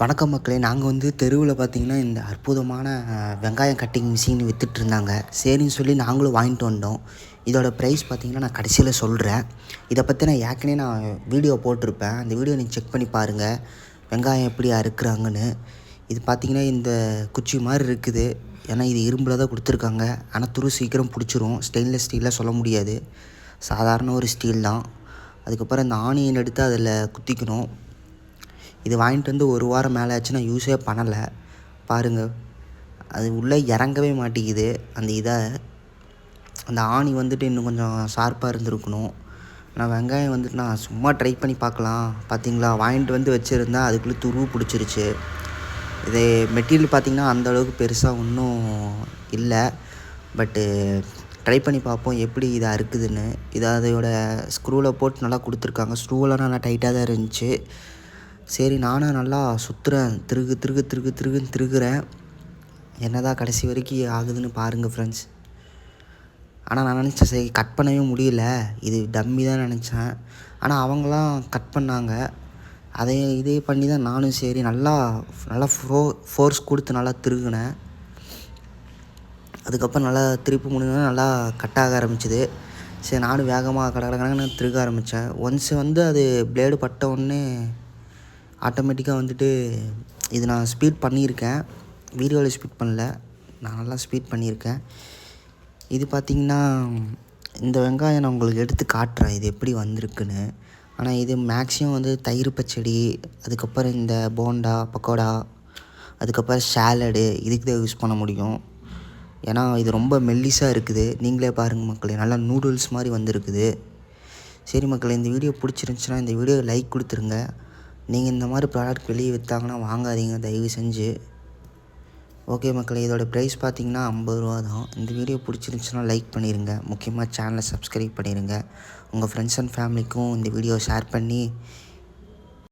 வணக்கம் மக்களே நாங்கள் வந்து தெருவில் பார்த்தீங்கன்னா இந்த அற்புதமான வெங்காயம் கட்டிங் மிஷின் விற்றுட்ருந்தாங்க இருந்தாங்க. சரின்னு சொல்லி நாங்களும் வாங்கிட்டு வந்தோம். இதோட ப்ரைஸ் பார்த்தீங்கன்னா நான் கடைசியில் சொல்கிறேன் இதை பற்றி நான் ஏற்கனவே நான் வீடியோ போட்டிருப்பேன். அந்த வீடியோ நீங்கள் செக் பண்ணி பாருங்கள் வெங்காயம் எப்படி அறுக்கிறாங்கன்னு இது பார்த்தீங்கன்னா இந்த குச்சி மாதிரி இருக்குது. ஏன்னா இது இரும்பில் தான் கொடுத்துருக்காங்க. ஆனால் துரு சீக்கிரம் பிடிச்சிரும். ஸ்டெயின்லெஸ் ஸ்டீலில் சொல்ல முடியாது. சாதாரண ஒரு ஸ்டீல் தான். அதுக்கப்புறம் இந்த ஆனியன் எடுத்து அதில் குத்திக்கணும். இது வாங்கிட்டு வந்து ஒரு வாரம் மேலே ஆச்சு நான் யூஸே பண்ணலை. பாருங்கள் அது உள்ளே இறங்கவே மாட்டேங்குது. அந்த இதை அந்த ஆணி வந்துட்டு இன்னும் கொஞ்சம் ஷார்ப்பாக இருந்திருக்கணும். நான் வெங்காயம் வந்துட்டு நான் சும்மா ட்ரை பண்ணி பார்க்கலாம். பார்த்தீங்களா? வாங்கிட்டு வந்து வச்சுருந்தா அதுக்குள்ளே துருவு பிடிச்சிருச்சு. இது மெட்டீரியல் பார்த்திங்கன்னா அந்தளவுக்கு பெருசாக ஒன்றும் இல்லை. பட்டு ட்ரை பண்ணி பார்ப்போம் எப்படி இது அறுக்குதுன்னு. இது அதோட ஸ்க்ரூவில் போட்டு நல்லா கொடுத்துருக்காங்க. ஸ்க்ரூவெல்லாம் நல்லா டைட்டாக தான் இருந்துச்சு. சரி நானும் நல்லா சுற்றுறேன் திருகு திருகு திருகு திருகுன்னு திருகுறேன். என்னதான் கடைசி வரைக்கும் ஆகுதுன்னு பாருங்கள் ஃப்ரெண்ட்ஸ் ஆனால் நான் நினச்சேன் சரி கட் பண்ணவே முடியல. இது டம்மி தான் நினச்சேன். ஆனால் அவங்களாம் கட் பண்ணாங்க. அதையும் இதே பண்ணி தான் நானும் சரி நல்லா நல்லா ஃபோ ஃபோர்ஸ் கொடுத்து நல்லா திருகுனேன். அதுக்கப்புறம் நல்லா திருப்பி முடிஞ்சோன்னா நல்லா கட் ஆக ஆரம்பிச்சுது. சரி நானும் வேகமாக கட கட திருக ஆரம்பித்தேன் ஒன்ஸ் வந்து அது பிளேடு பட்ட உடனே ஆட்டோமேட்டிக்காக வந்துட்டு இது நான் ஸ்பீட் பண்ணியிருக்கேன். வீடியோவில் ஸ்பீட் பண்ணல. நான் நல்லா ஸ்பீட் பண்ணியிருக்கேன். இது பார்த்திங்கன்னா இந்த வெங்காயம் நான் உங்களுக்கு எடுத்து காட்டுறேன். இது எப்படி வந்திருக்குன்னு. ஆனால் இது மேக்ஸிமம் வந்து தயிர் பச்சடி அதுக்கப்புறம் இந்த போண்டா பக்கோடா அதுக்கப்புறம் சேலடு இதுக்கு தான் யூஸ் பண்ண முடியும். ஏன்னா இது ரொம்ப மெல்லிஸாக இருக்குது. நீங்களே பாருங்கள் மக்களே நல்லா நூடுல்ஸ் மாதிரி வந்திருக்குது. சரி மக்களே இந்த வீடியோ பிடிச்சிருந்துச்சுன்னா இந்த வீடியோ லைக் கொடுத்துருங்க. நீங்கள் இந்த மாதிரி ப்ராடக்ட் வெளியே விற்றாங்கன்னா வாங்காதீங்க தயவு செஞ்சு. ஓகே மக்களே இதோட ப்ரைஸ் பார்த்தீங்கன்னா ஐம்பது ரூபா தான். இந்த வீடியோ பிடிச்சிருந்துச்சுன்னா லைக் பண்ணிடுங்க முக்கியமாக சேனலை சப்ஸ்கிரைப் பண்ணிடுங்க உங்கள் ஃப்ரெண்ட்ஸ் அண்ட் ஃபேமிலிக்கும் இந்த வீடியோ ஷேர் பண்ணி